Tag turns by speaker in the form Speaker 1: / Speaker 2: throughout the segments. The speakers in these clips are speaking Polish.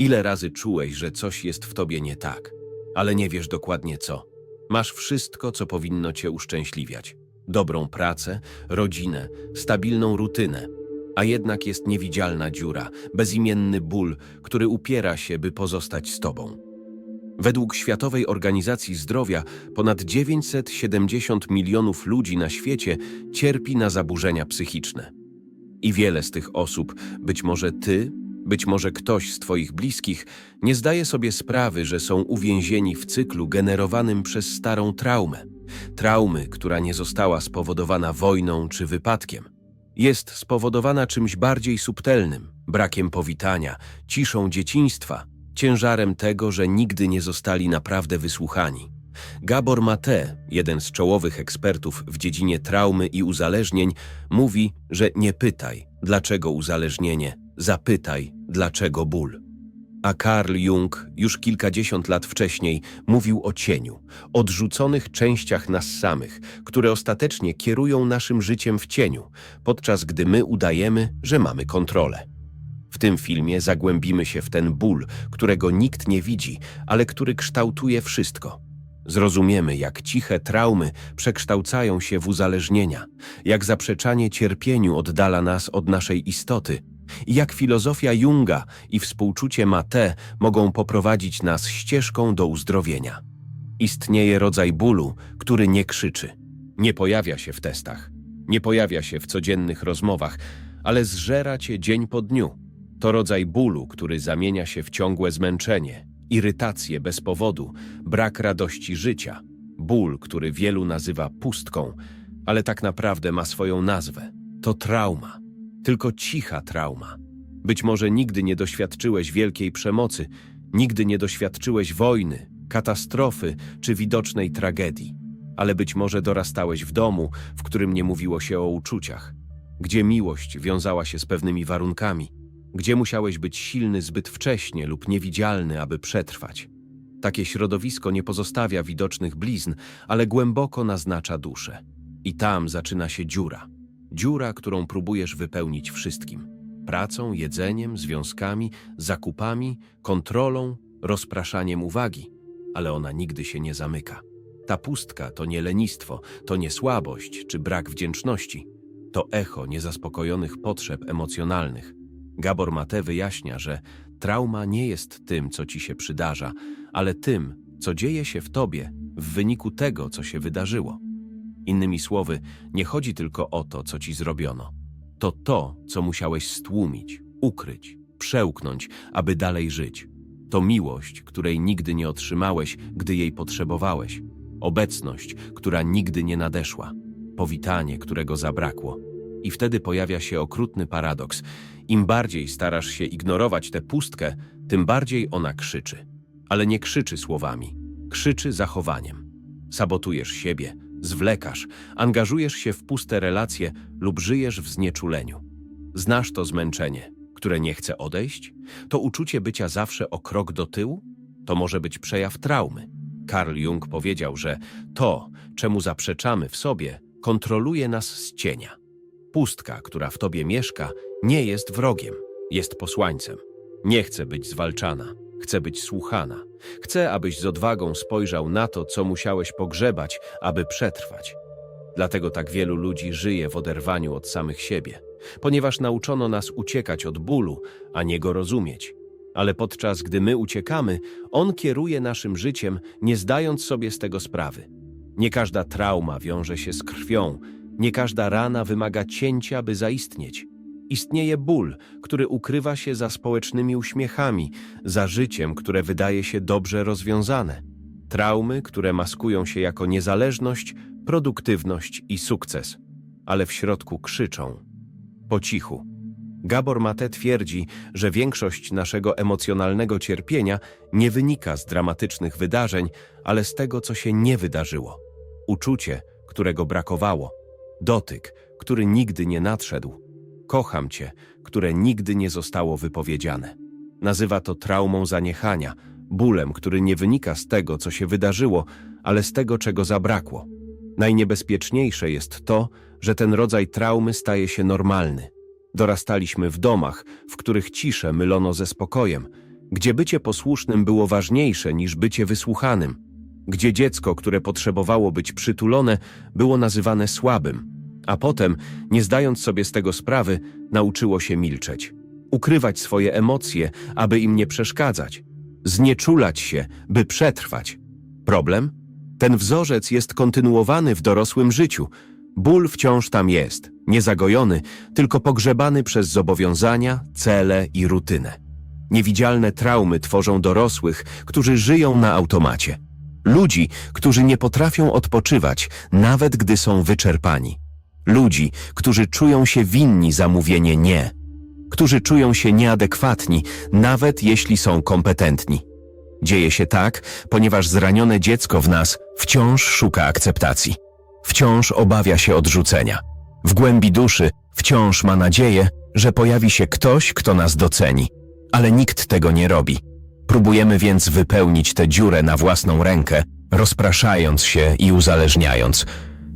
Speaker 1: Ile razy czułeś, że coś jest w tobie nie tak, ale nie wiesz dokładnie co? Masz wszystko, co powinno cię uszczęśliwiać. Dobrą pracę, rodzinę, stabilną rutynę. A jednak jest niewidzialna dziura, bezimienny ból, który upiera się, by pozostać z tobą. Według Światowej Organizacji Zdrowia ponad 970 milionów ludzi na świecie cierpi na zaburzenia psychiczne. I wiele z tych osób, być może ty, być może ktoś z twoich bliskich, nie zdaje sobie sprawy, że są uwięzieni w cyklu generowanym przez starą traumę. Traumy, która nie została spowodowana wojną czy wypadkiem. Jest spowodowana czymś bardziej subtelnym, brakiem powitania, ciszą dzieciństwa, ciężarem tego, że nigdy nie zostali naprawdę wysłuchani. Gabor Mate, jeden z czołowych ekspertów w dziedzinie traumy i uzależnień, mówi, że nie pytaj, dlaczego uzależnienie, zapytaj, dlaczego ból. A Carl Jung już kilkadziesiąt lat wcześniej mówił o cieniu, odrzuconych częściach nas samych, które ostatecznie kierują naszym życiem w cieniu, podczas gdy my udajemy, że mamy kontrolę. W tym filmie zagłębimy się w ten ból, którego nikt nie widzi, ale który kształtuje wszystko. Zrozumiemy, jak ciche traumy przekształcają się w uzależnienia, jak zaprzeczanie cierpieniu oddala nas od naszej istoty i jak filozofia Junga i współczucie Mate mogą poprowadzić nas ścieżką do uzdrowienia. Istnieje rodzaj bólu, który nie krzyczy, nie pojawia się w testach, nie pojawia się w codziennych rozmowach, ale zżera cię dzień po dniu. To rodzaj bólu, który zamienia się w ciągłe zmęczenie, irytację bez powodu, brak radości życia, ból, który wielu nazywa pustką, ale tak naprawdę ma swoją nazwę. To trauma, tylko cicha trauma. Być może nigdy nie doświadczyłeś wielkiej przemocy, nigdy nie doświadczyłeś wojny, katastrofy czy widocznej tragedii, ale być może dorastałeś w domu, w którym nie mówiło się o uczuciach, gdzie miłość wiązała się z pewnymi warunkami, gdzie musiałeś być silny zbyt wcześnie lub niewidzialny, aby przetrwać. Takie środowisko nie pozostawia widocznych blizn, ale głęboko naznacza duszę. I tam zaczyna się dziura. Dziura, którą próbujesz wypełnić wszystkim: pracą, jedzeniem, związkami, zakupami, kontrolą, rozpraszaniem uwagi, ale ona nigdy się nie zamyka. Ta pustka to nie lenistwo, to nie słabość czy brak wdzięczności. To echo niezaspokojonych potrzeb emocjonalnych. Gabor Mate wyjaśnia, że trauma nie jest tym, co ci się przydarza, ale tym, co dzieje się w tobie w wyniku tego, co się wydarzyło. Innymi słowy, nie chodzi tylko o to, co ci zrobiono. To to, co musiałeś stłumić, ukryć, przełknąć, aby dalej żyć. To miłość, której nigdy nie otrzymałeś, gdy jej potrzebowałeś. Obecność, która nigdy nie nadeszła. Powitanie, którego zabrakło. I wtedy pojawia się okrutny paradoks. Im bardziej starasz się ignorować tę pustkę, tym bardziej ona krzyczy. Ale nie krzyczy słowami, krzyczy zachowaniem. Sabotujesz siebie, zwlekasz, angażujesz się w puste relacje lub żyjesz w znieczuleniu. Znasz to zmęczenie, które nie chce odejść? To uczucie bycia zawsze o krok do tyłu? To może być przejaw traumy. Carl Jung powiedział, że to, czemu zaprzeczamy w sobie, kontroluje nas z cienia. Pustka, która w tobie mieszka, nie jest wrogiem, jest posłańcem. Nie chce być zwalczana, chce być słuchana. Chce, abyś z odwagą spojrzał na to, co musiałeś pogrzebać, aby przetrwać. Dlatego tak wielu ludzi żyje w oderwaniu od samych siebie, ponieważ nauczono nas uciekać od bólu, a nie go rozumieć. Ale podczas gdy my uciekamy, on kieruje naszym życiem, nie zdając sobie z tego sprawy. Nie każda trauma wiąże się z krwią, nie każda rana wymaga cięcia, by zaistnieć. Istnieje ból, który ukrywa się za społecznymi uśmiechami, za życiem, które wydaje się dobrze rozwiązane. Traumy, które maskują się jako niezależność, produktywność i sukces, ale w środku krzyczą. Po cichu. Gabor Mate twierdzi, że większość naszego emocjonalnego cierpienia nie wynika z dramatycznych wydarzeń, ale z tego, co się nie wydarzyło. Uczucie, którego brakowało Dotyk, który nigdy nie nadszedł. Kocham cię, które nigdy nie zostało wypowiedziane. Nazywa to traumą zaniechania, bólem, który nie wynika z tego, co się wydarzyło, ale z tego, czego zabrakło. Najniebezpieczniejsze jest to, że ten rodzaj traumy staje się normalny. Dorastaliśmy w domach, w których ciszę mylono ze spokojem. gdzie bycie posłusznym było ważniejsze niż bycie wysłuchanym, gdzie dziecko, które potrzebowało być przytulone, było nazywane słabym, a potem, nie zdając sobie z tego sprawy, nauczyło się milczeć, ukrywać swoje emocje, aby im nie przeszkadzać, znieczulać się, by przetrwać. Problem? Ten wzorzec jest kontynuowany w dorosłym życiu. Ból wciąż tam jest, niezagojony, tylko pogrzebany przez zobowiązania, cele i rutynę. Niewidzialne traumy tworzą dorosłych, którzy żyją na automacie. Ludzi, którzy nie potrafią odpoczywać, nawet gdy są wyczerpani. Ludzi, którzy czują się winni za mówienie nie. Którzy czują się nieadekwatni, nawet jeśli są kompetentni. Dzieje się tak, ponieważ zranione dziecko w nas wciąż szuka akceptacji. Wciąż obawia się odrzucenia. W głębi duszy wciąż ma nadzieję, że pojawi się ktoś, kto nas doceni. Ale nikt tego nie robi. Próbujemy więc wypełnić tę dziurę na własną rękę, rozpraszając się i uzależniając.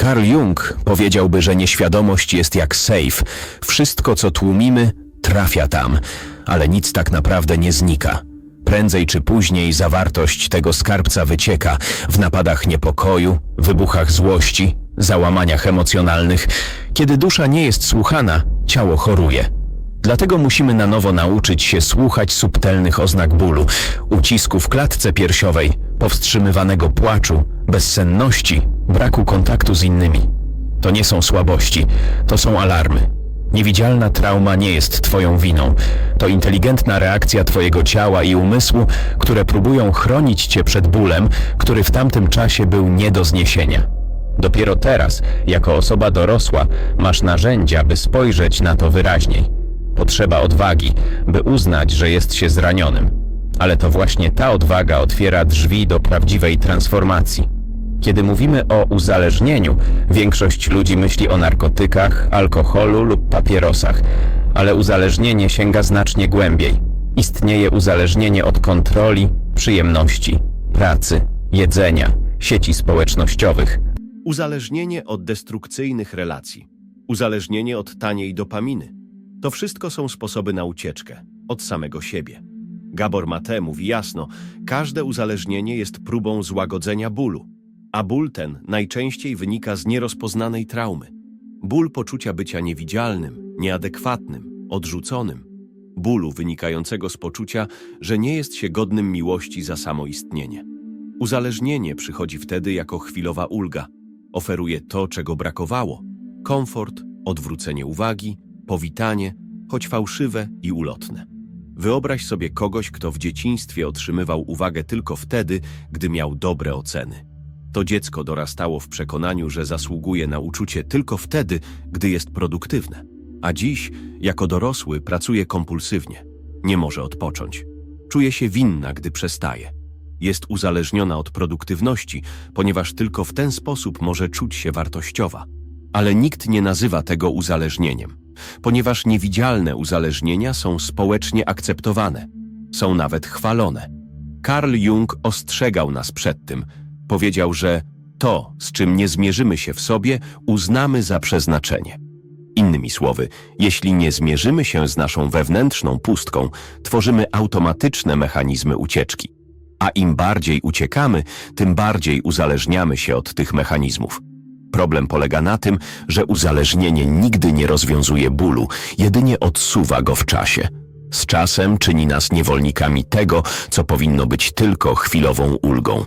Speaker 1: Carl Jung powiedziałby, że nieświadomość jest jak safe. Wszystko, co tłumimy, trafia tam, ale nic tak naprawdę nie znika. Prędzej czy później zawartość tego skarbca wycieka w napadach niepokoju, wybuchach złości, załamaniach emocjonalnych. Kiedy dusza nie jest słuchana, ciało choruje. Dlatego musimy na nowo nauczyć się słuchać subtelnych oznak bólu, ucisku w klatce piersiowej, powstrzymywanego płaczu, bezsenności, braku kontaktu z innymi. To nie są słabości, to są alarmy. Niewidzialna trauma nie jest Twoją winą. To inteligentna reakcja Twojego ciała i umysłu, które próbują chronić Cię przed bólem, który w tamtym czasie był nie do zniesienia. Dopiero teraz, jako osoba dorosła, masz narzędzia, by spojrzeć na to wyraźniej. Potrzeba odwagi, by uznać, że jest się zranionym. Ale to właśnie ta odwaga otwiera drzwi do prawdziwej transformacji. Kiedy mówimy o uzależnieniu, większość ludzi myśli o narkotykach, alkoholu lub papierosach, ale uzależnienie sięga znacznie głębiej. Istnieje uzależnienie od kontroli, przyjemności, pracy, jedzenia, sieci społecznościowych. Uzależnienie od destrukcyjnych relacji, uzależnienie od taniej dopaminy. To wszystko są sposoby na ucieczkę od samego siebie. Gabor Mate mówi jasno, każde uzależnienie jest próbą złagodzenia bólu, a ból ten najczęściej wynika z nierozpoznanej traumy. Ból poczucia bycia niewidzialnym, nieadekwatnym, odrzuconym. Bólu wynikającego z poczucia, że nie jest się godnym miłości za samo istnienie. Uzależnienie przychodzi wtedy jako chwilowa ulga. Oferuje to, czego brakowało. Komfort, odwrócenie uwagi, powitanie, choć fałszywe i ulotne. Wyobraź sobie kogoś, kto w dzieciństwie otrzymywał uwagę tylko wtedy, gdy miał dobre oceny. To dziecko dorastało w przekonaniu, że zasługuje na uczucie tylko wtedy, gdy jest produktywne. A dziś, jako dorosły, pracuje kompulsywnie. Nie może odpocząć. Czuje się winna, gdy przestaje. Jest uzależniona od produktywności, ponieważ tylko w ten sposób może czuć się wartościowa. Ale nikt nie nazywa tego uzależnieniem, ponieważ niewidzialne uzależnienia są społecznie akceptowane. Są nawet chwalone. Carl Jung ostrzegał nas przed tym. Powiedział, że to, z czym nie zmierzymy się w sobie, uznamy za przeznaczenie. Innymi słowy, jeśli nie zmierzymy się z naszą wewnętrzną pustką, tworzymy automatyczne mechanizmy ucieczki. A im bardziej uciekamy, tym bardziej uzależniamy się od tych mechanizmów. Problem polega na tym, że uzależnienie nigdy nie rozwiązuje bólu, jedynie odsuwa go w czasie. Z czasem czyni nas niewolnikami tego, co powinno być tylko chwilową ulgą.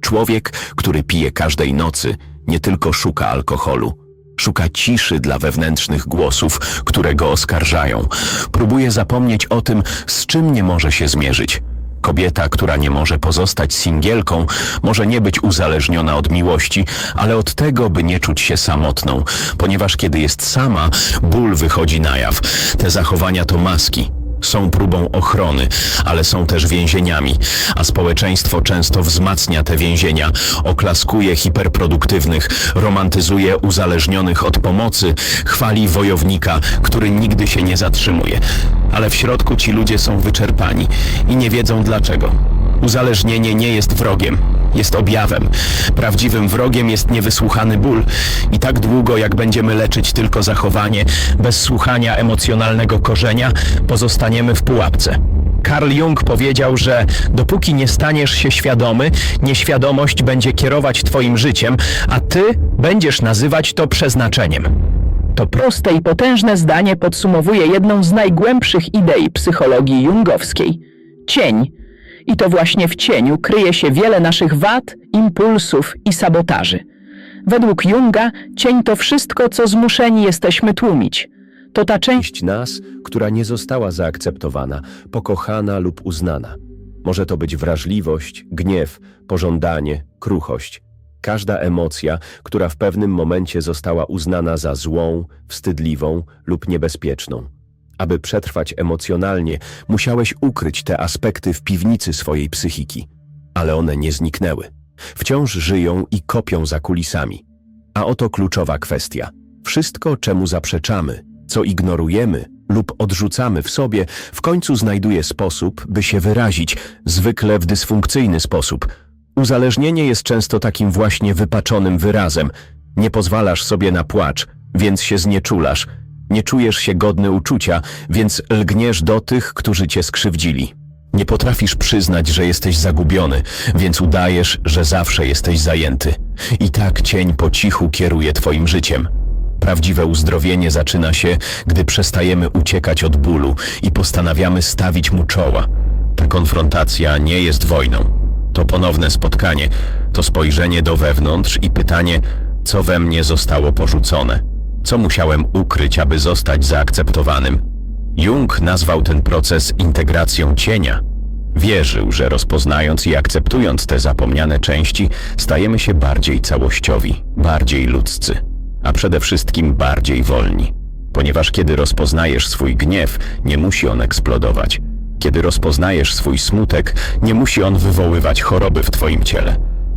Speaker 1: Człowiek, który pije każdej nocy, nie tylko szuka alkoholu, szuka ciszy dla wewnętrznych głosów, które go oskarżają. Próbuje zapomnieć o tym, z czym nie może się zmierzyć. Kobieta, która nie może pozostać singielką, może nie być uzależniona od miłości, ale od tego, by nie czuć się samotną, ponieważ kiedy jest sama, ból wychodzi na jaw. Te zachowania to maski. Są próbą ochrony, ale są też więzieniami, a społeczeństwo często wzmacnia te więzienia, oklaskuje hiperproduktywnych, romantyzuje uzależnionych od pomocy, chwali wojownika, który nigdy się nie zatrzymuje. Ale w środku ci ludzie są wyczerpani i nie wiedzą dlaczego. Uzależnienie nie jest wrogiem, jest objawem. Prawdziwym wrogiem jest niewysłuchany ból. I tak długo, jak będziemy leczyć tylko zachowanie, bez słuchania emocjonalnego korzenia, pozostaniemy w pułapce.
Speaker 2: Carl Jung powiedział, że dopóki nie staniesz się świadomy, nieświadomość będzie kierować twoim życiem, a ty będziesz nazywać to przeznaczeniem.
Speaker 3: To proste i potężne zdanie podsumowuje jedną z najgłębszych idei psychologii jungowskiej cień. I to właśnie w cieniu kryje się wiele naszych wad, impulsów i sabotaży. Według Junga cień to wszystko, co zmuszeni jesteśmy tłumić. To ta część,
Speaker 1: nas, która nie została zaakceptowana, pokochana lub uznana. Może to być wrażliwość, gniew, pożądanie, kruchość. Każda emocja, która w pewnym momencie została uznana za złą, wstydliwą lub niebezpieczną. Aby przetrwać emocjonalnie, musiałeś ukryć te aspekty w piwnicy swojej psychiki. Ale one nie zniknęły. Wciąż żyją i kopią za kulisami. A oto kluczowa kwestia. Wszystko, czemu zaprzeczamy, co ignorujemy lub odrzucamy w sobie, w końcu znajduje sposób, by się wyrazić, zwykle w dysfunkcyjny sposób. Uzależnienie jest często takim właśnie wypaczonym wyrazem. Nie pozwalasz sobie na płacz, więc się znieczulasz. Nie czujesz się godny uczucia, więc lgniesz do tych, którzy cię skrzywdzili. Nie potrafisz przyznać, że jesteś zagubiony, więc udajesz, że zawsze jesteś zajęty. I tak cień po cichu kieruje twoim życiem. Prawdziwe uzdrowienie zaczyna się, gdy przestajemy uciekać od bólu i postanawiamy stawić mu czoła. Ta konfrontacja nie jest wojną. To ponowne spotkanie, to spojrzenie do wewnątrz i pytanie, co we mnie zostało porzucone, co musiałem ukryć, aby zostać zaakceptowanym. Jung nazwał ten proces integracją cienia. Wierzył, że rozpoznając i akceptując te zapomniane części, stajemy się bardziej całościowi, bardziej ludzcy, a przede wszystkim bardziej wolni. Ponieważ kiedy rozpoznajesz swój gniew, nie musi on eksplodować. Kiedy rozpoznajesz swój smutek, nie musi on wywoływać choroby w twoim ciele.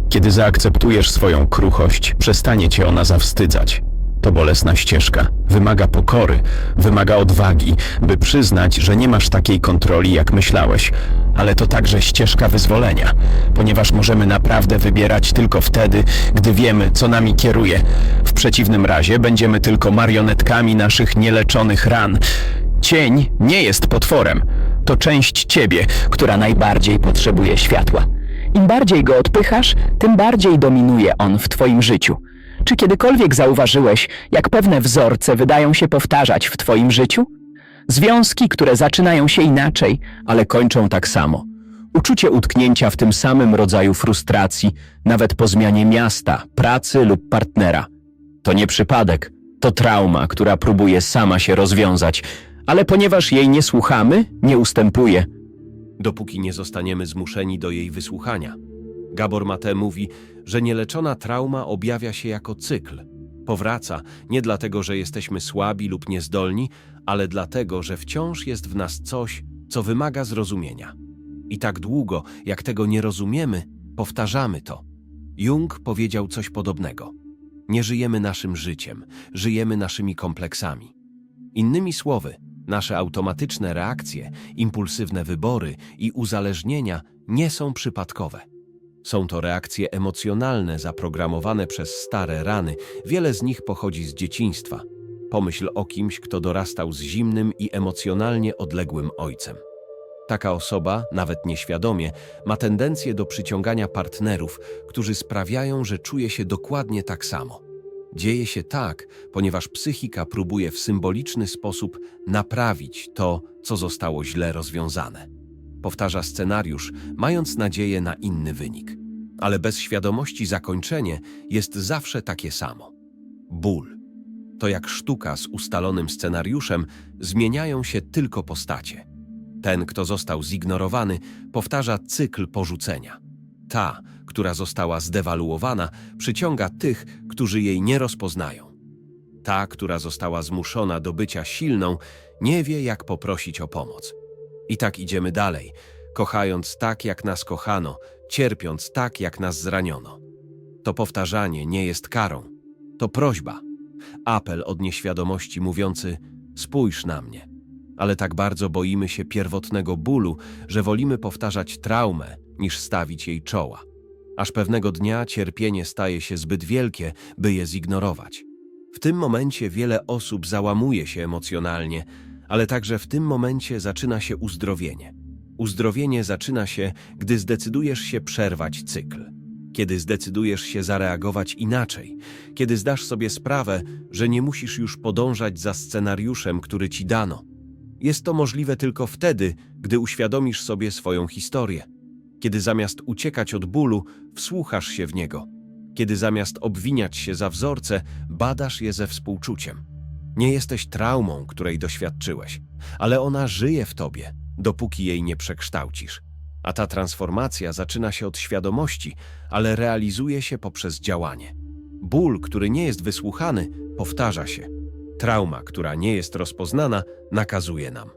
Speaker 1: Kiedy zaakceptujesz swoją kruchość, przestanie cię ona zawstydzać. To bolesna ścieżka, wymaga pokory, wymaga odwagi, by przyznać, że nie masz takiej kontroli, jak myślałeś, ale to także ścieżka wyzwolenia, ponieważ możemy naprawdę wybierać tylko wtedy, gdy wiemy, co nami kieruje. W przeciwnym razie będziemy tylko marionetkami naszych nieleczonych ran. Cień nie jest potworem, to część ciebie,
Speaker 3: która najbardziej potrzebuje światła. Im bardziej go odpychasz, tym bardziej dominuje on w twoim życiu. Czy kiedykolwiek zauważyłeś, jak pewne wzorce wydają się powtarzać w twoim życiu? Związki, które zaczynają się inaczej, ale kończą tak samo. Uczucie utknięcia w tym samym rodzaju frustracji, nawet po zmianie miasta, pracy lub partnera. To nie przypadek, to trauma, która próbuje sama się rozwiązać, ale ponieważ jej nie słuchamy, nie ustępuje. Dopóki nie zostaniemy zmuszeni do jej wysłuchania. Gabor Mate mówi, że nieleczona trauma objawia się jako cykl. Powraca nie dlatego, że jesteśmy słabi lub niezdolni, ale dlatego, że wciąż jest w nas coś, co wymaga zrozumienia. I tak długo, jak tego nie rozumiemy, powtarzamy to. Jung powiedział coś podobnego. Nie żyjemy naszym życiem, żyjemy naszymi kompleksami. Innymi słowy, nasze automatyczne reakcje, impulsywne wybory i uzależnienia nie są przypadkowe. Są to reakcje emocjonalne zaprogramowane przez stare rany, wiele z nich pochodzi z dzieciństwa. Pomyśl o kimś, kto dorastał z zimnym i emocjonalnie odległym ojcem. Taka osoba, nawet nieświadomie, ma tendencję do przyciągania partnerów, którzy sprawiają, że czuje się dokładnie tak samo. Dzieje się tak, ponieważ psychika próbuje w symboliczny sposób naprawić to, co zostało źle rozwiązane. Powtarza scenariusz, mając nadzieję na inny wynik. Ale bez świadomości zakończenie jest zawsze takie samo. Ból. To jak sztuka z ustalonym scenariuszem, zmieniają się tylko postacie. Ten, kto został zignorowany, powtarza cykl porzucenia. Ta, która została zdewaluowana, przyciąga tych, którzy jej nie rozpoznają. Ta, która została zmuszona do bycia silną, nie wie, jak poprosić o pomoc. I tak idziemy dalej, kochając tak, jak nas kochano, cierpiąc tak, jak nas zraniono. To powtarzanie nie jest karą, to prośba, apel od nieświadomości mówiący: Spójrz na mnie. Ale tak bardzo boimy się pierwotnego bólu, że wolimy powtarzać traumę, niż stawić jej czoła. Aż pewnego dnia cierpienie staje się zbyt wielkie, by je zignorować. W tym momencie wiele osób załamuje się emocjonalnie, ale także w tym momencie zaczyna się uzdrowienie.
Speaker 1: Uzdrowienie zaczyna się, gdy zdecydujesz się przerwać cykl. Kiedy zdecydujesz się zareagować inaczej, kiedy zdasz sobie sprawę, że nie musisz już podążać za scenariuszem, który ci dano. Jest to możliwe tylko wtedy, gdy uświadomisz sobie swoją historię. Kiedy zamiast uciekać od bólu, wsłuchasz się w niego. Kiedy zamiast obwiniać się za wzorce, badasz je ze współczuciem. Nie jesteś traumą, której doświadczyłeś, ale ona żyje w tobie, dopóki jej nie przekształcisz. A ta transformacja zaczyna się od świadomości, ale realizuje się poprzez działanie. Ból, który nie jest wysłuchany, powtarza się. Trauma, która nie jest rozpoznana, nakazuje nam.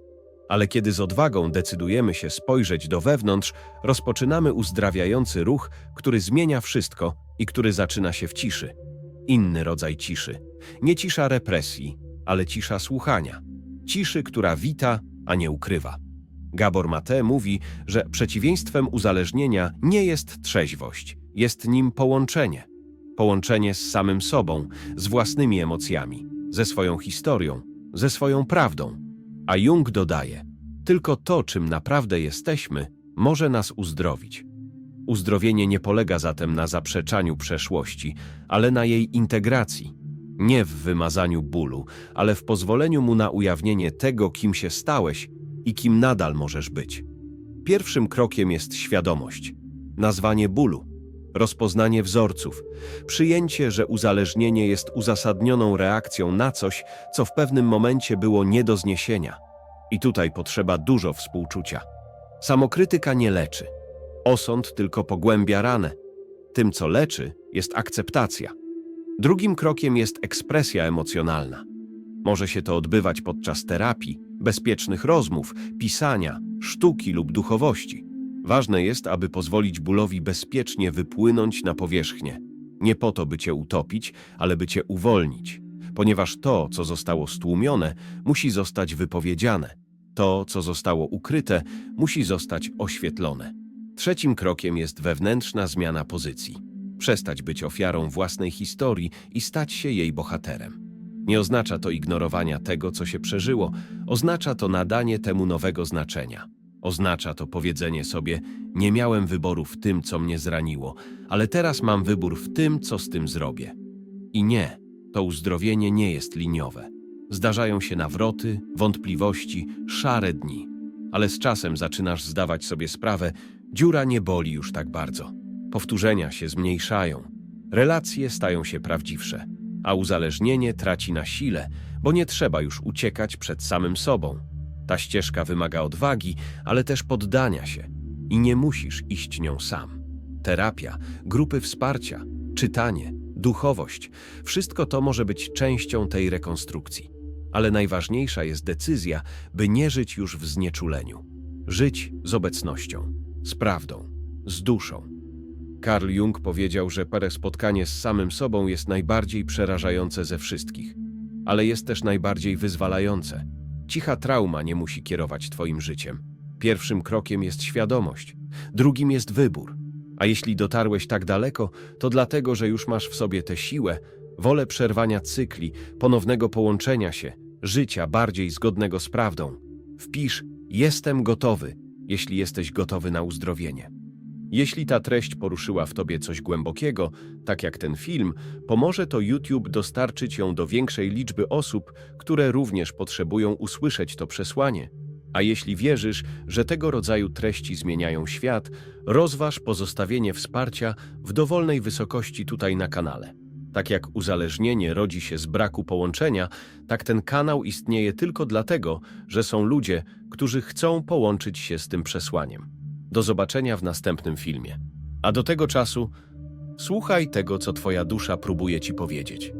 Speaker 1: Ale kiedy z odwagą decydujemy się spojrzeć do wewnątrz, rozpoczynamy uzdrawiający ruch, który zmienia wszystko i który zaczyna się w ciszy. Inny rodzaj ciszy. Nie cisza represji, ale cisza słuchania. Ciszy, która wita, a nie ukrywa. Gabor Mate mówi, że przeciwieństwem uzależnienia nie jest trzeźwość, jest nim połączenie. Połączenie z samym sobą, z własnymi emocjami, ze swoją historią, ze swoją prawdą. A Jung dodaje: Tylko to, czym naprawdę jesteśmy, może nas uzdrowić. Uzdrowienie nie polega zatem na zaprzeczaniu przeszłości, ale na jej integracji. Nie w wymazaniu bólu, ale w pozwoleniu mu na ujawnienie tego, kim się stałeś i kim nadal możesz być. Pierwszym krokiem jest świadomość, nazwanie bólu, rozpoznanie wzorców, przyjęcie, że uzależnienie jest uzasadnioną reakcją na coś, co w pewnym momencie było nie do zniesienia. I tutaj potrzeba dużo współczucia. Samokrytyka nie leczy. Osąd tylko pogłębia ranę. Tym, co leczy, jest akceptacja. Drugim krokiem jest ekspresja emocjonalna. Może się to odbywać podczas terapii, bezpiecznych rozmów, pisania, sztuki lub duchowości. Ważne jest, aby pozwolić bólowi bezpiecznie wypłynąć na powierzchnię. Nie po to, by cię utopić, ale by cię uwolnić, ponieważ to, co zostało stłumione, musi zostać wypowiedziane. To, co zostało ukryte, musi zostać oświetlone. Trzecim krokiem jest wewnętrzna zmiana pozycji. Przestać być ofiarą własnej historii i stać się jej bohaterem. Nie oznacza to ignorowania tego, co się przeżyło, oznacza to nadanie temu nowego znaczenia. Oznacza to powiedzenie sobie: Nie miałem wyboru w tym, co mnie zraniło, ale teraz mam wybór w tym, co z tym zrobię. I nie, to uzdrowienie nie jest liniowe. Zdarzają się nawroty, wątpliwości, szare dni, ale z czasem zaczynasz zdawać sobie sprawę, dziura nie boli już tak bardzo. Powtórzenia się zmniejszają, relacje stają się prawdziwsze, a uzależnienie traci na sile, bo nie trzeba już uciekać przed samym sobą. Ta ścieżka wymaga odwagi, ale też poddania się i nie musisz iść nią sam. Terapia, grupy wsparcia, czytanie, duchowość wszystko to może być częścią tej rekonstrukcji. Ale najważniejsza jest decyzja, by nie żyć już w znieczuleniu. Żyć z obecnością, z prawdą, z duszą. Carl Jung powiedział, że parę spotkanie z samym sobą jest najbardziej przerażające ze wszystkich, ale jest też najbardziej wyzwalające. Cicha trauma nie musi kierować Twoim życiem. Pierwszym krokiem jest świadomość, drugim jest wybór. A jeśli dotarłeś tak daleko, to dlatego, że już masz w sobie tę siłę, wolę przerwania cykli, ponownego połączenia się, życia bardziej zgodnego z prawdą. Wpisz: Jestem gotowy, jeśli jesteś gotowy na uzdrowienie. Jeśli ta treść poruszyła w tobie coś głębokiego, tak jak ten film, pomoże to YouTube dostarczyć ją do większej liczby osób, które również potrzebują usłyszeć to przesłanie. A jeśli wierzysz, że tego rodzaju treści zmieniają świat, rozważ pozostawienie wsparcia w dowolnej wysokości tutaj na kanale. Tak jak uzależnienie rodzi się z braku połączenia, tak ten kanał istnieje tylko dlatego, że są ludzie, którzy chcą połączyć się z tym przesłaniem. Do zobaczenia w następnym filmie. A do tego czasu słuchaj tego, co Twoja dusza próbuje Ci powiedzieć.